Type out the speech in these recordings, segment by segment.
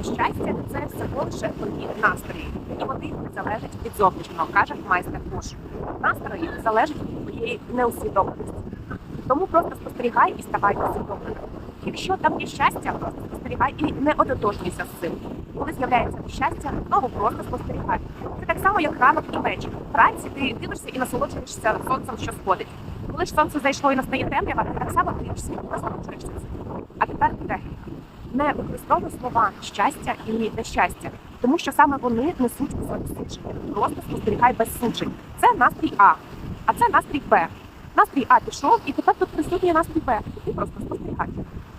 нещастя це всього лише твої настрої, і вони залежать від зовнішнього, каже майстер Буш. Настрої залежать від твоєї неусвідомленості. Тому просто спостерігай і ставай усвідомленим. Якщо там є щастя, просто спостерігай і не ототожнюйся з цим. Коли з'являється нещастя, знову просто спостерігай. Це так само, як ранок і вечір. Вранці ти дивишся і насолоджуєшся сонцем, що сходить. Коли ж сонце зайшло і настає темрява, так само дивишся і насолоджуєшся. А тепер техніка. Не використовуй слова щастя і нещастя, тому що саме вони несуть у собі судження. Просто спостерігай без суджень. Це настрій А, а це настрій Б. Настрій А пішов, і тепер тут присутній настрій Б. Ти просто спостерігай.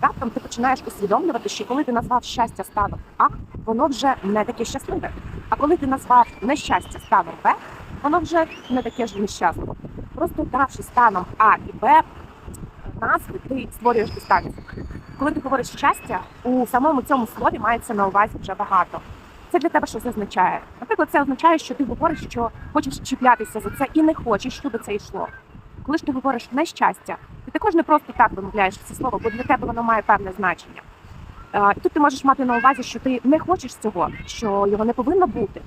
Раптом ти починаєш усвідомлювати, що коли ти назвав щастя станом А, воно вже не таке щасливе. А коли ти назвав нещастя станом Б, воно вже не таке ж нещасне. Просто давши станом А і Б назви, ти створюєш дистанцію. Коли ти говориш щастя, у самому цьому слові мається на увазі вже багато. Це для тебе щось означає. Наприклад, це означає, що ти говориш, що хочеш чіплятися за це і не хочеш, щоб це йшло. Коли ж ти говориш нещастя, ти також не просто так вимовляєш це слово, бо для тебе воно має певне значення. Е, І тут ти можеш мати на увазі, що ти не хочеш цього, що його не повинно бути.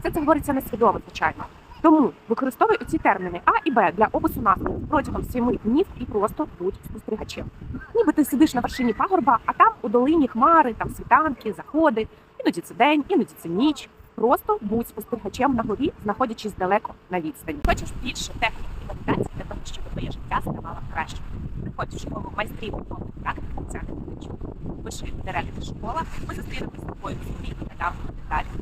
Все це говориться несвідомо, звичайно. Тому використовуй ці терміни А і Б для опису настрою протягом семи днів і просто будь спостерігачем. Ніби ти сидиш на вершині пагорба, а там у долині хмари, там світанки, заходи. Іноді це день, іноді це ніч. Просто будь спостерігачем на горі, знаходячись далеко на відстані. Хочеш більше техніки і медитації для того, щоб твоє життя ставало краще. Приходь в школу майстрів духовних практик Тетяни Медичук. Пиши директор школа. Ми зустрінемося з тобою в і надам деталі.